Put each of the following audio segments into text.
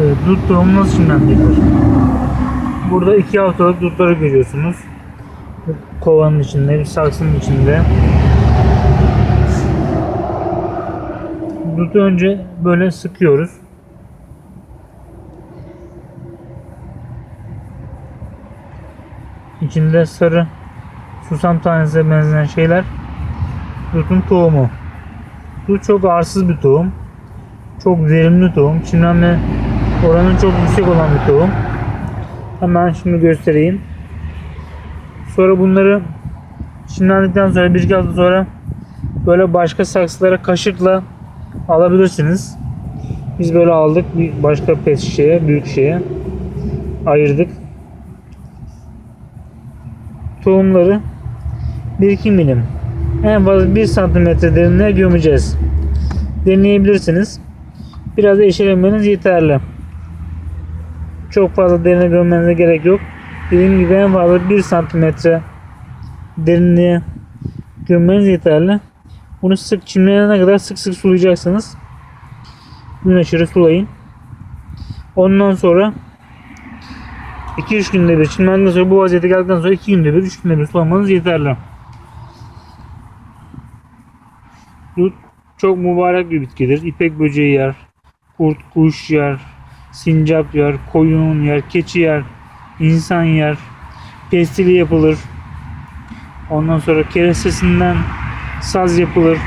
Evet, dut tohumu nasıl çimlendirilir? Burada iki haftalık dutları görüyorsunuz. Kovanın içinde, bir saksının içinde. Dutu önce böyle sıkıyoruz. İçinde sarı susam tanesine benzeyen şeyler dutun tohumu. Dut çok arsız bir tohum. Çok verimli tohum. Çimlenme oranı çok yüksek olan bir tohum. Hemen şimdi göstereyim. Sonra bunları çimlendikten sonra bir iki hafta sonra böyle başka saksılara kaşıkla alabilirsiniz. Biz böyle aldık bir başka pet şişeye, büyük şişeye ayırdık. Tohumları 1-2 milim en fazla 1 santimetre derinliğe gömeceğiz. Deneyebilirsiniz. Biraz eşelemeniz yeterli. Çok fazla derine gömmenize gerek yok. Dediğim gibi en fazla 1 santimetre derinliğe gömmeniz yeterli. Bunu sık çimlenene kadar sık sık sulayacaksınız. Gün aşırı sulayın. Ondan sonra 2-3 günde bir çimlendikten sonra bu vaziyete geldikten sonra 2 günde bir 3 günde bir sulamanız yeterli. Dut çok mübarek bir bitkidir. İpek böceği yer, kurt, kuş yer, sincap yer, koyun yer, keçi yer, insan yer, pestili yapılır. Ondan sonra kerestesinden saz yapılır.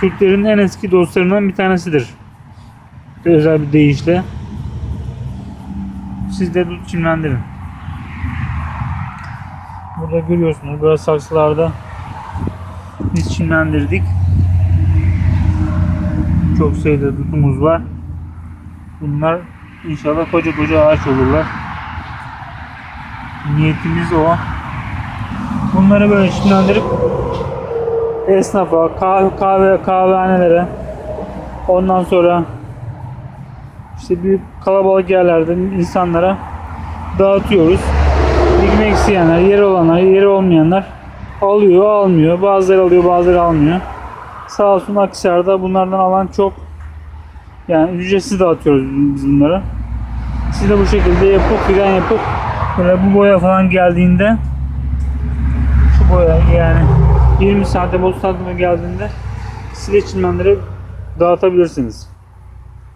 Türklerin en eski dostlarından bir tanesidir. Özel bir deyişle. Siz de çimlendirin. Burada görüyorsunuz böyle saksılarda biz çimlendirdik. Çok sayıda dutumuz var. Bunlar inşallah koca koca ağaç olurlar. Niyetimiz o. Bunları böyle çimlendirip esnafa, kahve, kahve kahvehanelere ondan sonra işte büyük kalabalık yerlerde insanlara dağıtıyoruz. Dikmek isteyenler, yeri olanlar, yeri olmayanlar alıyor, almıyor. Bazıları alıyor, bazıları almıyor. Sağ olsun Akhisar'da bunlardan alan çok. Yani ücretsiz dağıtıyoruz biz bunları. Siz de bu şekilde yapıp filan yapıp böyle bu boya falan geldiğinde şu boya yani 20 saate 30 saate geldiğinde size çimenleri dağıtabilirsiniz.